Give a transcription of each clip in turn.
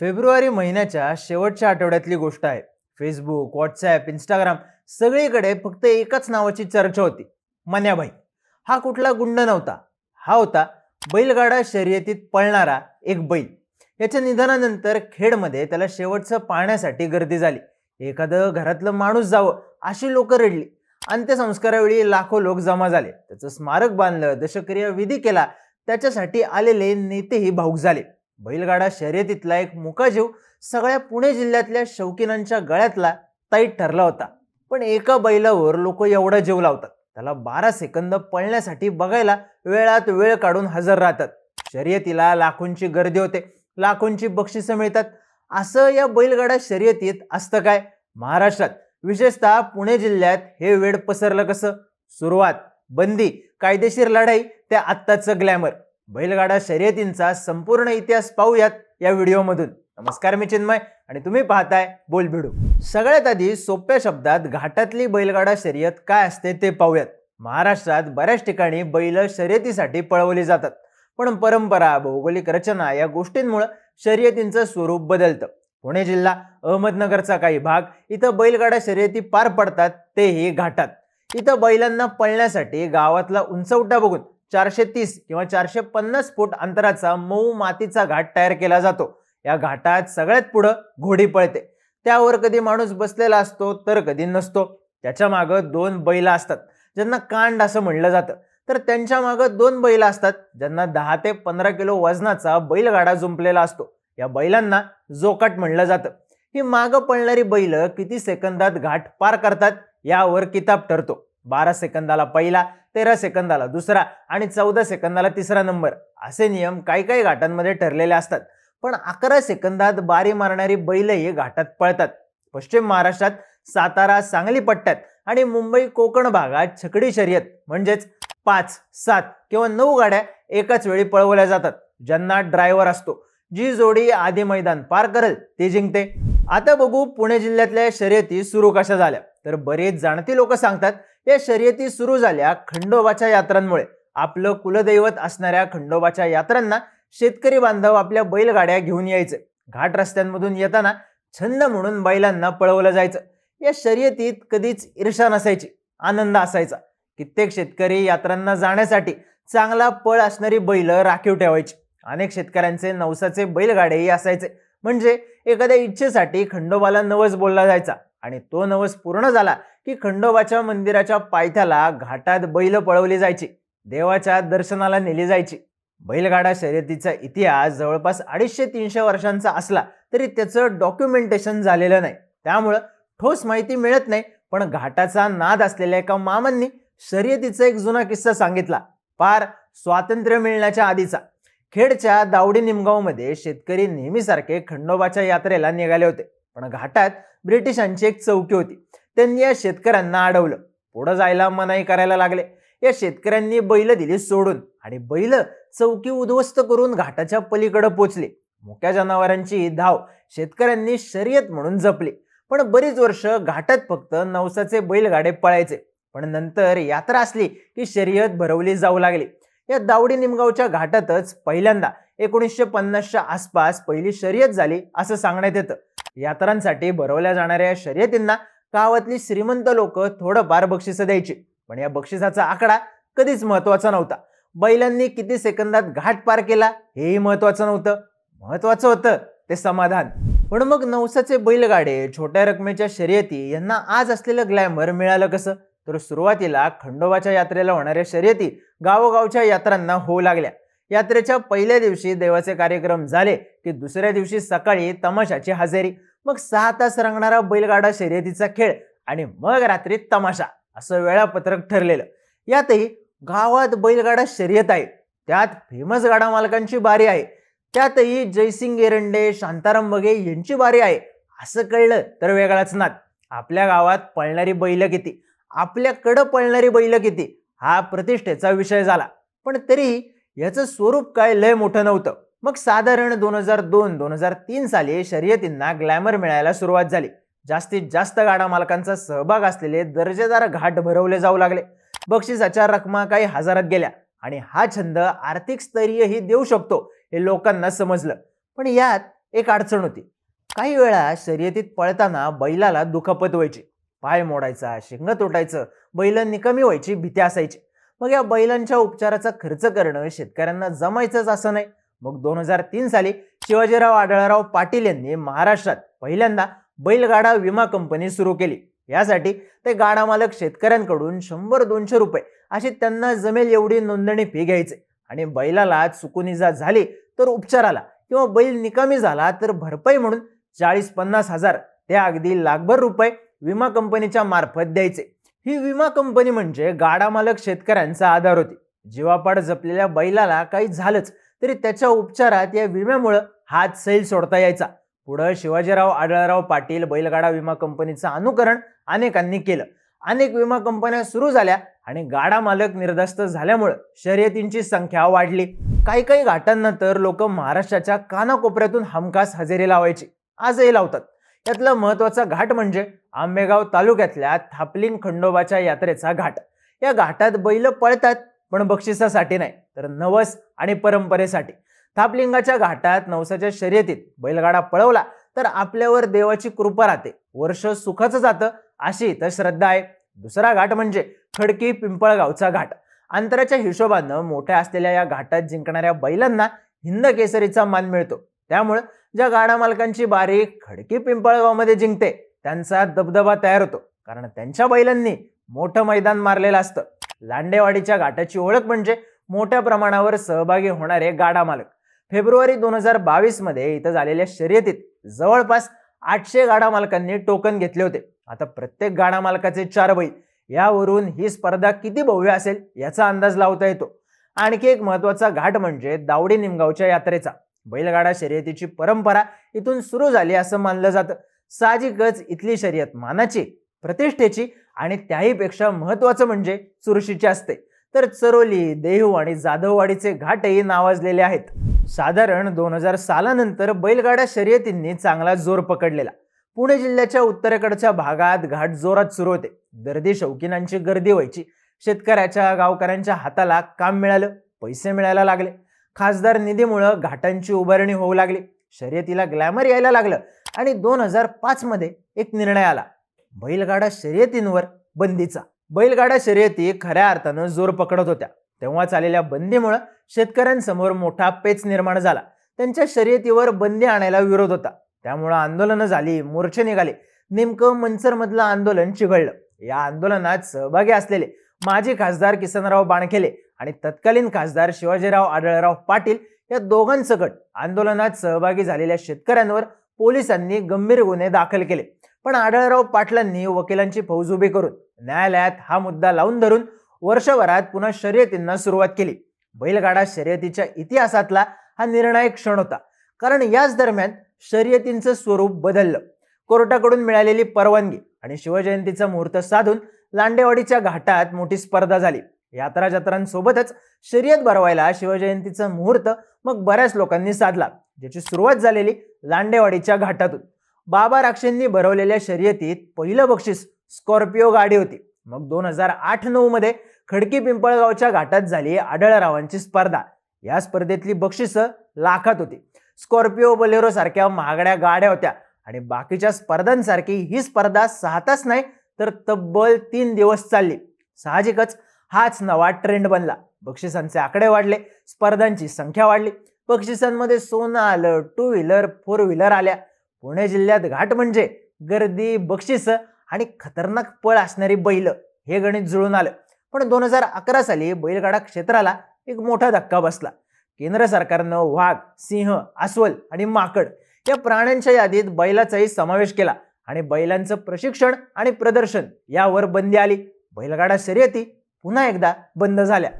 February महिन्याच्या शेवटच्या आठवड्यातली गोष्ट आहे. फेसबुक व्हॉट्सॲप इंस्टाग्राम सगळीकडे फक्त एकच नावाची चर्चा होती. मन्याबाई हा कुठला गुंड नव्हता. हा होता बैलगाडा शर्यतीत पळणारा एक बैल. याच्या निधनानंतर खेडमध्ये त्याला शेवटचं पाहण्यासाठी गर्दी झाली. एखादं घरातलं माणूस जावं अशी लोक रडली. अंत्यसंस्कारावेळी लाखो लोक जमा झाले. त्याचं स्मारक बांधलं दशक्रिया विधी केला. त्याच्यासाठी आलेले नेतेही भाऊक झाले. बैलगाडा शर्यतीतला एक मुकाजीव सगळ्या पुणे जिल्ह्यातल्या शौकीनांच्या गळ्यातला ताईट ठरला होता. पण एका बैलावर लोक एवढा जीव लावतात. त्याला बारा सेकंद पळण्यासाठी बघायला वेळात वेळ काढून हजर राहतात. शर्यतीला लाखोंची गर्दी होते. लाखोंची बक्षिसं मिळतात. असं या बैलगाडा शर्यतीत असतं काय? महाराष्ट्रात विशेषतः पुणे जिल्ह्यात हे वेळ पसरलं कसं? सुरुवात बंदी कायदेशीर लढाई ते आत्ताचं ग्लॅमर. बैलगाडा शर्यतींचा संपूर्ण इतिहास पाहूयात या व्हिडिओमधून. नमस्कार मी चिन्मय आणि तुम्ही पाहताय बोल भिडू सगळ्यात आधी सोप्या शब्दात घाटातली बैलगाडा शर्यत काय असते ते पाहूयात. महाराष्ट्रात बऱ्याच ठिकाणी बैल शर्यतीसाठी पळवली जातात. पण परंपरा भौगोलिक रचना या गोष्टींमुळे शर्यतींचं स्वरूप बदलतं. पुणे जिल्हा अहमदनगरचा काही भाग इथं बैलगाडा शर्यती पार पडतात तेही घाटात. इथं बैलांना पळण्यासाठी गावातला उंचवटा बघून चारशे तीस किंवा चारशे पन्नास फूट अंतराचा मऊ मातीचा घाट तयार केला जातो. या घाटात सगळ्यात पुढं घोडी पळते. त्यावर कधी माणूस बसलेला असतो तर कधी नसतो. त्याच्या मागं दोन बैल असतात ज्यांना कांड असं म्हणलं जातं. तर त्यांच्या मागं दोन बैल असतात ज्यांना दहा ते पंधरा किलो वजनाचा बैलगाडा जुंपलेला असतो. या बैलांना जोकाट म्हणलं जातं. ही मागं पळणारी बैल किती सेकंदात घाट पार करतात यावर किताब ठरतो. बारा सेकंदाला पहिला तेरा सेकंदाला दुसरा आणि चौदा सेकंदाला तिसरा नंबर. असे नियम काही काही घाटांमध्ये ठरलेले असतात. पण अकरा सेकंदात बारी मारणारी बैलही घाटात पळतात. पश्चिम महाराष्ट्रात सातारा सांगली पट्ट्यात आणि मुंबई कोकण भागात छकडी शर्यत म्हणजेच पाच सात किंवा नऊ गाड्या एकाच वेळी पळवल्या जातात. ज्यांना ड्रायव्हर असतो. जी जोडी आधी मैदान पार करेल ती जिंकते. आता बघू पुणे जिल्ह्यातल्या शर्यती सुरू कशा झाल्या. तर बरेच जाणती लोक सांगतात या शर्यती सुरू झाल्या खंडोबाच्या यात्रांमुळे. आपलं कुलदैवत असणाऱ्या खंडोबाच्या यात्रांना शेतकरी बांधव आपल्या बैलगाड्या घेऊन यायचे. घाट रस्त्यांमधून येताना छंद म्हणून बैलांना पळवलं जायचं. या शर्यतीत कधीच ईर्षा नसायची आनंद असायचा. कित्येक शेतकरी यात्रांना जाण्यासाठी चांगला पळ असणारी बैल राखीव ठेवायची. अनेक शेतकऱ्यांचे नवसाचे बैलगाडेही असायचे. म्हणजे एखाद्या इच्छेसाठी खंडोबाला नवस बोलला जायचा. आणि तो नवस पूर्ण झाला की खंडोबाच्या मंदिराच्या पायथ्याला घाटात बैल पळवली जायची. देवाच्या दर्शनाला नेली जायची. बैलगाडा शर्यतीचा इतिहास जवळपास अडीचशे तीनशे वर्षांचा असला तरी त्याचं डॉक्युमेंटेशन झालेलं नाही. त्यामुळं ठोस माहिती मिळत नाही पण घाटाचा नाद असलेल्या एका मामांनी शर्यतीचा एक जुना किस्सा सांगितला. पार स्वातंत्र्य मिळण्याच्या आधीचा. खेडच्या दावडी निमगावमध्ये शेतकरी नेहमीसारखे खंडोबाच्या यात्रेला निघाले होते. पण घाटात ब्रिटिशांची एक चौकी होती. त्यांनी या शेतकऱ्यांना अडवलं. पुढं जायला मनाई करायला लागले. या शेतकऱ्यांनी बैल दिली सोडून आणि बैल चौकी उद्ध्वस्त करून घाटाच्या पलीकडे पोचले. मोक्या जनावरांची धाव शेतकऱ्यांनी शर्यत म्हणून जपली. पण बरीच वर्ष घाटात फक्त नवसाचे बैलगाडे पळायचे. पण नंतर यात्रा असली की शर्यत भरवली जाऊ लागली. या दावडी निमगावच्या घाटातच पहिल्यांदा एकोणीसशे पन्नासच्या आसपास पहिली शर्यत झाली असं सांगण्यात येतं. यात्रांसाठी भरवल्या जाणाऱ्या शर्यतींना गावातली श्रीमंत लोक थोडंफार बक्षिसं द्यायची. पण या बक्षिसाचा आकडा कधीच महत्त्वाचा नव्हता. बैलांनी किती सेकंदात घाट पार केला हेही महत्वाचं नव्हतं. महत्वाचं होतं ते समाधान. पण मग नवसाचे बैलगाडे छोट्या रकमेच्या शर्यती यांना आज असलेलं ग्लॅमर मिळालं कसं? तर सुरुवातीला खंडोबाच्या यात्रेला होणाऱ्या शर्यती गावोगावच्या यात्रांना होऊ लागल्या. यात्रेच्या पहिल्या दिवशी देवाचे कार्यक्रम झाले की दुसऱ्या दिवशी सकाळी तमाशाची हजेरी. मग सहा तास रंगणारा बैलगाडा शर्यतीचा खेळ आणि मग रात्री तमाशा असं वेळापत्रक ठरलेलं. यातही गावात बैलगाडा शर्यत आहे. त्यात फेमस गाडा मालकांची बारी आहे. त्यातही जयसिंग एरंडे शांताराम बगे यांची बारी आहे. असं कळलं तर वेगळाच नाद. आपल्या गावात पळणारी बैल किती? आपल्याकडं पळणारी बैल किती? हा प्रतिष्ठेचा विषय झाला. पण तरीही याचं स्वरूप काय लय मोठं नव्हतं. मग साधारण दोन हजार दोन दोन हजार तीन साली शर्यतींना ग्लॅमर मिळायला सुरुवात झाली. जास्तीत जास्त गाडा मालकांचा सहभाग असलेले दर्जेदार घाट भरवले जाऊ लागले. बक्षिसाच्या रकमा काही हजारात गेल्या आणि हा छंद आर्थिक स्तरीयही देऊ शकतो हे लोकांना समजलं. पण यात एक अडचण होती. काही वेळा शर्यतीत पळताना बैलाला दुखापत व्हायची. पाय मोडायचा शिंग तुटायचं बैल निकमी व्हायची भीती असायची. मग या बैलांच्या उपचाराचा खर्च करणं शेतकऱ्यांना जमायचंच असं नाही. मग दोन हजार तीन साली शिवाजीराव आढळराव पाटील यांनी महाराष्ट्रात पहिल्यांदा बैलगाडा विमा कंपनी सुरू केली. यासाठी ते गाडा मालक शेतकऱ्यांकडून शंभर दोनशे रुपये अशी त्यांना जमेल एवढी नोंदणी फी घ्यायचे. आणि बैलाला चुकुनिजा झाली तर उपचाराला किंवा बैल निकामी झाला तर भरपाई म्हणून चाळीस पन्नास हजार ते अगदी लाखभर रुपये विमा कंपनीच्या मार्फत द्यायचे. ही विमा कंपनी म्हणजे गाडा मालक शेतकऱ्यांचा आधार होती. जीवापाड जपलेल्या बैलाला काही झालंच तरी त्याच्या उपचारात या विम्यामुळं हात सैल सोडता यायचा. पुढं शिवाजीराव आढळराव पाटील बैलगाडा विमा कंपनीचं अनुकरण अनेकांनी केलं. अनेक विमा कंपन्या सुरू झाल्या आणि गाडा मालक निर्दस्त झाल्यामुळं शर्यतींची संख्या वाढली. काही काही घाटांना तर लोक महाराष्ट्राच्या कानाकोपऱ्यातून हमखास हजेरी लावायची. आजही लावतात. यातला महत्त्वाचा घाट म्हणजे आंबेगाव तालुक्यातल्या थापलिंग खंडोबाच्या यात्रेचा घाट. या घाटात बैल पळतात पण बक्षिसासाठी नाही तर नवस आणि परंपरेसाठी. थापलिंगाच्या घाटात नवसाच्या शर्यतीत बैलगाडा पळवला तर आपल्यावर देवाची कृपा राहते. वर्ष सुखाचं जातं अशी इथं श्रद्धा आहे. दुसरा घाट म्हणजे खडकी पिंपळगावचा घाट. अंतराच्या हिशोबानं मोठ्या असलेल्या या घाटात जिंकणाऱ्या बैलांना हिंद केसरीचा मान मिळतो. त्यामुळं ज्या गाडा मालकांची बारी खडकी पिंपळगावमध्ये जिंकते त्यांचा दबदबा तयार होतो. कारण त्यांच्या बैलांनी मोठं मैदान मारलेलं असतं. लांडेवाडीच्या घाटाची ओळख म्हणजे मोठ्या प्रमाणावर सहभागी होणारे गाडा मालक. फेब्रुवारी दोन हजार बावीसमध्ये इथं झालेल्या शर्यतीत जवळपास आठशे गाडा मालकांनी टोकन घेतले होते. आता प्रत्येक गाडा मालकाचे चार बैल यावरून ही स्पर्धा किती भव्य असेल याचा अंदाज लावता येतो. आणखी एक महत्त्वाचा घाट म्हणजे दावडी निमगावच्या यात्रेचा. बैलगाडा शर्यतीची परंपरा इथून सुरू झाली असं मानलं जातं. साहजिकच इथली शर्यत मानाची प्रतिष्ठेची आणि त्याहीपेक्षा महत्त्वाचं म्हणजे चुरशीची असते. तर चरोली देहू आणि जाधववाडीचे घाटही नावाजलेले आहेत. साधारण दोन हजार सालानंतर बैलगाडा शर्यतींनी चांगला जोर पकडलेला. पुणे जिल्ह्याच्या उत्तरेकडच्या भागात घाट जोरात सुरू होते. दर्दी शौकीनांची गर्दी व्हायची. शेतकऱ्याच्या गावकऱ्यांच्या हाताला काम मिळालं पैसे मिळायला लागले. खासदार निधीमुळं घाटांची उभारणी होऊ लागली. शर्यतीला ग्लॅमर यायला लागलं आणि दोन हजार पाचमध्ये एक निर्णय आला. बैलगाडा शर्यतींवर बंदीचा. बैलगाडा शर्यती खऱ्या अर्थानं जोर पकडत होत्या. तेव्हाच आलेल्या बंदीमुळं शेतकऱ्यांसमोर मोठा पेच निर्माण झाला. त्यांच्या शर्यतीवर बंदी आणायला विरोध होता. त्यामुळं आंदोलनं झाली मोर्चे निघाले. नेमकं मंचरमधलं आंदोलन चिघळलं. या आंदोलनात सहभागी असलेले माजी खासदार किसनराव बाणखेले आणि तत्कालीन खासदार शिवाजीराव आढळराव पाटील या दोघांसकट आंदोलनात सहभागी झालेल्या शेतकऱ्यांवर पोलिसांनी गंभीर गुन्हे दाखल केले. पण आढळराव पाटलांनी वकिलांची फौज उभी करून न्यायालयात हा मुद्दा लावून धरून वर्षभरात पुन्हा शर्यतींना सुरुवात केली. बैलगाडा शर्यतीच्या इतिहासातला हा निर्णायक क्षण होता. कारण याच दरम्यान शर्यतींचं स्वरूप बदललं. कोर्टाकडून मिळालेली परवानगी आणि शिवजयंतीचा मुहूर्त साधून लांडेवाडीच्या घाटात मोठी स्पर्धा झाली. यात्रा जत्रांसोबतच शर्यत भरवायला शिवजयंतीचा मुहूर्त मग बऱ्याच लोकांनी साधला ज्याची सुरुवात झालेली लांडेवाडीच्या घाटातून. बाबा राक्षेंनी भरवलेल्या शर्यतीत पहिलं बक्षीस स्कॉर्पिओ गाडी होती. मग दोन हजार आठ नऊ मध्ये खडकी पिंपळगावच्या घाटात झाली आढळरावांची स्पर्धा. या स्पर्धेतली बक्षिसं लाखात होती. स्कॉर्पिओ बलेरो सारख्या महागड्या गाड्या होत्या आणि बाकीच्या स्पर्धांसारखी ही स्पर्धा सहा तास नाही तर तब्बल तीन दिवस चालली. साहजिकच हाच नवा ट्रेंड बनला. बक्षिसांचे आकडे वाढले स्पर्धांची संख्या वाढली. बक्षिसांमध्ये सोनं आलं टू व्हीलर फोर व्हीलर आल्या. पुणे जिल्ह्यात घाट म्हणजे गर्दी बक्षिस आणि खतरनाक पळ असणारी बैल हे गणित जुळून आलं. पण दोन हजार अकरा साली बैलगाडा क्षेत्राला एक मोठा धक्का बसला. केंद्र सरकारनं वाघ सिंह अस्वल आणि माकड या प्राण्यांच्या यादीत बैलाचाही समावेश केला आणि बैलांचं प्रशिक्षण आणि प्रदर्शन यावर बंदी आली. बैलगाडा शर्यती पुन्हा एकदा बंद झाल्या.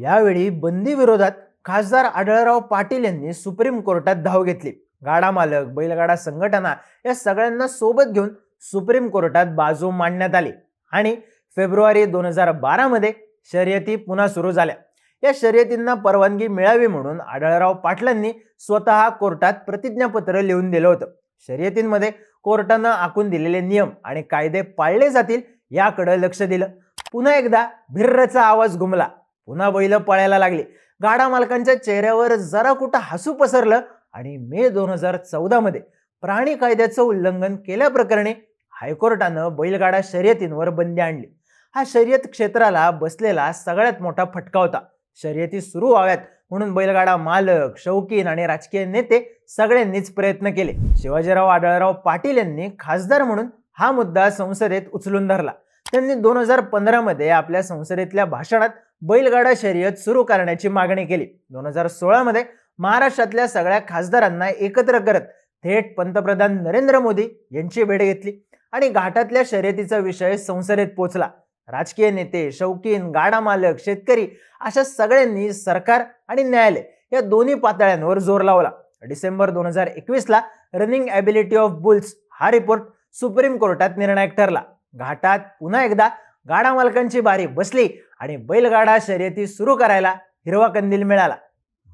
यावेळी बंदी विरोधात खासदार आढळराव पाटील यांनी सुप्रीम कोर्टात धाव घेतली. गाडा मालक बैलगाडा संघटना या सगळ्यांना सोबत घेऊन सुप्रीम कोर्टात बाजू मांडण्यात आली आणि फेब्रुवारी दोन हजार बारामध्ये शर्यती पुन्हा सुरू झाल्या. या शर्यतींना परवानगी मिळावी म्हणून आढळराव पाटलांनी स्वतः कोर्टात प्रतिज्ञापत्र लिहून दिलं होतं. शर्यतींमध्ये कोर्टानं आखून दिलेले नियम आणि कायदे पाळले जातील याकडे लक्ष दिलं. पुन्हा एकदा भिर्रचा आवाज घुमला. पुन्हा बैल पळायला लागली. गाडा मालकांच्या चेहऱ्यावर जरा कुठं हसू पसरलं आणि मे दोन हजार चौदामध्ये प्राणी कायद्याचं उल्लंघन केल्याप्रकरणी हायकोर्टानं बैलगाडा शर्यतींवर बंदी आणली. हा शर्यत क्षेत्राला बसलेला सगळ्यात मोठा फटका होता. शर्यती सुरू व्हाव्यात म्हणून बैलगाडा मालक शौकीन आणि राजकीय नेते सगळ्यांनीच प्रयत्न केले. शिवाजीराव आढळराव पाटील यांनी खासदार म्हणून हा मुद्दा संसदेत उचलून धरला. त्यांनी दोन हजार पंधरामध्ये आपल्या संसदेतल्या भाषणात बैलगाडा शर्यत सुरू करण्याची मागणी केली. दोन हजार सोळामध्ये महाराष्ट्रातल्या सगळ्या खासदारांना एकत्र करत थेट पंतप्रधान नरेंद्र मोदी यांची भेट घेतली आणि घाटातल्या शर्यतीचा विषय संसदेत पोचला. राजकीय नेते शौकीन गाडा मालक शेतकरी अशा सगळ्यांनी सरकार आणि न्यायालय या दोन्ही पातळ्यांवर जोर लावला. डिसेंबर दोन हजार एकवीसला रनिंग ॲबिलिटी ऑफ बुल्स हा रिपोर्ट सुप्रीम कोर्टात निर्णायक ठरला. घाटात पुन्हा एकदा गाडा मालकांची बारी बसली आणि बैलगाडा शर्यती सुरू करायला हिरवा कंदील मिळाला.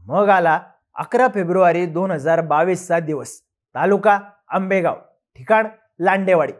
मग आला अकरा फेब्रुवारी दोन हजार बावीसचा दिवस. तालुका आंबेगाव ठिकाण लांडेवाडी.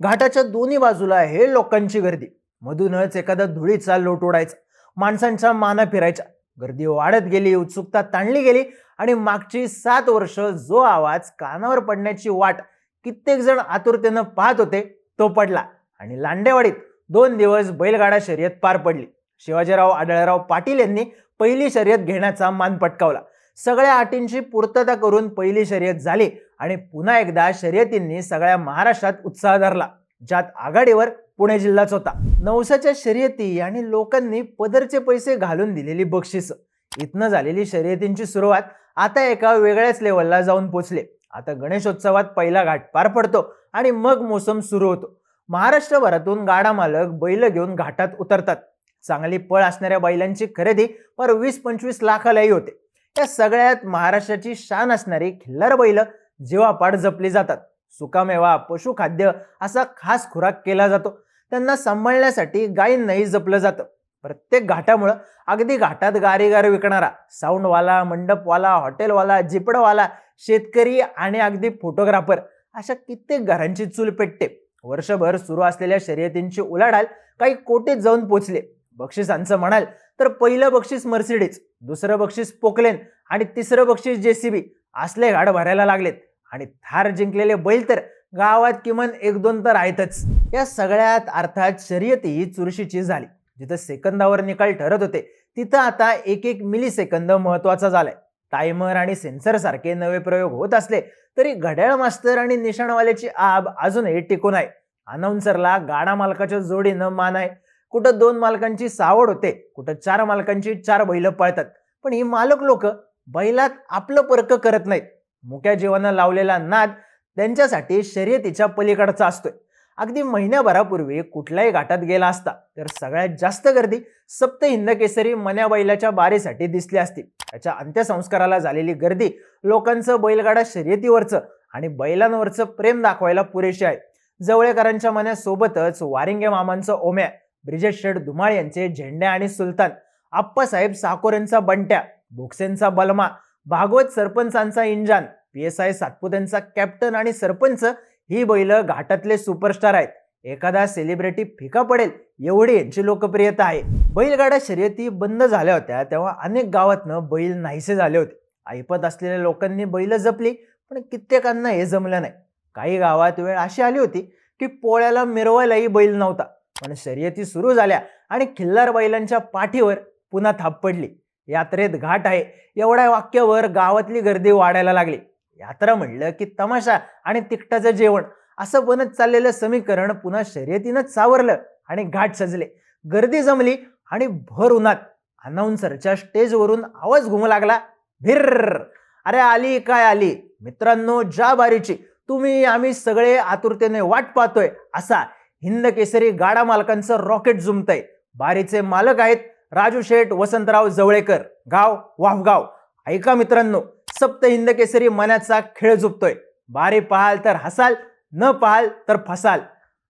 घाटाच्या दोन्ही बाजूला हे लोकांची गर्दी. मधूनच एखादा धुळीचा लोट उडायचा माणसांच्या माना फिरायच्या गर्दी वाढत गेली उत्सुकता ताणली गेली आणि मागची सात वर्ष जो आवाज कानावर पडण्याची वाट कित्येक जण आतुरतेनं पाहत होते तो पडला. आणि लांडेवाडीत दोन दिवस बैलगाडा शर्यत पार पडली. शिवाजीराव आढळराव पाटील यांनी पहिली शर्यत घेण्याचा मान पटकावला. सगळ्या अटींची पूर्तता करून पहिली शर्यत झाली आणि पुन्हा एकदा शर्यतींनी सगळ्या महाराष्ट्रात उत्साह धरला ज्यात आघाडीवर पुणे जिल्हाच होता. नवसाच्या शर्यती आणि लोकांनी पदरचे पैसे घालून दिलेली बक्षिस. इथनं झालेली शर्यतींची सुरुवात आता एका वेगळ्याच लेवलला जाऊन पोचले. आता गणेशोत्सवात पहिला घाट पार पडतो आणि मग मोसम सुरू होतो. महाराष्ट्रभरातून गाडा मालक बैल घेऊन घाटात उतरतात. चांगली पळ असणाऱ्या बैलांची खरेदी पर वीस पंचवीस लाखालाही होते. या सगळ्यात महाराष्ट्राची शान असणारी खिल्लार बैल जीवापाड जपली जातात. सुकामेवा पशुखाद्य असा खास खुराक केला जातो. त्यांना सांभाळण्यासाठी गायींनाही जपलं जातं. प्रत्येक घाटामुळं अगदी घाटात गारीगार विकणारा साऊंडवाला मंडपवाला हॉटेलवाला जिपडवाला शेतकरी आणि अगदी फोटोग्राफर अशा कित्येक घरांची चूल पेटते. वर्षभर सुरू असलेल्या शर्यतींची उलाढाल काही कोटीत जाऊन पोचले. बक्षिसांचं म्हणाल तर पहिलं बक्षीस मर्सिडीज दुसरं बक्षीस पोकलेन आणि तिसरं बक्षीस जेसीबी असले घाट भरायला लागलेत. आणि थार जिंकलेले बैल तर गावात किमान एक दोन तर आहेतच. या सगळ्यात अर्थात शर्यती ही चुरशीची झाली. जिथं सेकंदावर निकाल ठरत होते तिथं आता एक एक मिली सेकंद महत्त्वाचा झालाय. टायमर आणि सेन्सर सारखे नवे प्रयोग होत असले तरी घड्याळ मास्तर आणि निशाणवाल्याची आब अजूनही टिकून आहे अनाऊन्सरला गाडा मालकाच्या जोडीनं मान आहे कुठं दोन मालकांची सावड होते कुठं चार मालकांची चार बैलं पळतात. पण ही मालक लोक बैलात आपलं परक करत नाहीत. मुक्या जीवानं लावलेला नाद त्यांच्यासाठी शर्यतीच्या पलीकडचा असतोय. अगदी महिन्याभरापूर्वी कुठल्याही घाटात गेला असता तर सगळ्यात जास्त गर्दी सप्त हिंदकेसरी मन्या बैलाच्या बारीसाठी दिसली असती. त्याच्या अंत्यसंस्काराला झालेली गर्दी लोकांचं बैलगाडा शर्यतीवरचं आणि बैलांवरचं प्रेम दाखवायला पुरेशी आहे. जवळेकरांच्या मनासोबतच वारिंगे मामांचं ओम्या ब्रिजेश शेठ धुमाळ यांचे झेंडे आणि सुलतान आप्पासाहेब साकोरेंचा बंट्या भोक्सेंचा बलमा भागवत सरपंचांचा इंजान पी एस आय सातपुतेंचा कॅप्टन आणि सरपंच ही बैल घाटातले सुपरस्टार आहेत. एखादा सेलिब्रिटी फिका पडेल एवढी यांची लोकप्रियता आहे. बैलगाड्या शर्यती बंद झाल्या होत्या तेव्हा अनेक गावातनं बैल नाहीसे झाले होते. ऐपत असलेल्या लोकांनी बैल जपली पण कित्येकांना हे जमलं नाही. काही गावात वेळ अशी आली होती की पोळ्याला मिरवायलाही बैल नव्हता. पण शर्यती सुरू झाल्या आणि खिल्लार बैलांच्या पाठीवर पुन्हा थाप पडली. यात्रेत घाट आहे. एवढ्या वाक्यावर गावातली गर्दी वाढायला लागली. यात्रा म्हणलं की तमाशा आणि तिकटाचं जेवण. असं बनत चाललेलं समीकरण पुन्हा शर्यतीनंच सावरलं आणि घाट सजले. गर्दी जमली आणि भर उन्हात अनाऊन्सरच्या स्टेजवरून आवाज घुमू लागला. भिर्र! अरे आली काय आली? मित्रांनो ज्या बारीची. तुम्ही आम्ही सगळे आतुरतेने वाट पाहतोय असा हिंद केसरी गाडा मालकांचं रॉकेट जुमतय बारीचे मालक आहेत राजू शेठ वसंतराव जवळेकर. गाव वाफगाव ऐका मित्रांनो सप्त हिंद केसरी मनाचा खेळ झुपतोय बारी पाहाल तर हसाल न पाहाल तर फसाल.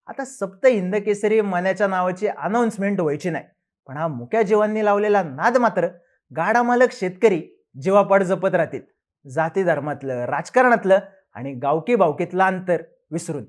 आता सप्त हिंद केसरी मनाच्या नावाची अनाऊन्समेंट व्हायची नाही. पण हा मुक्या जीवांनी लावलेला नाद मात्र गाडा मालक शेतकरी जीवापाड जपत राहतील. जाती धर्मातलं राजकारणातलं आणि गावकी बावकीतलं अंतर विसरून.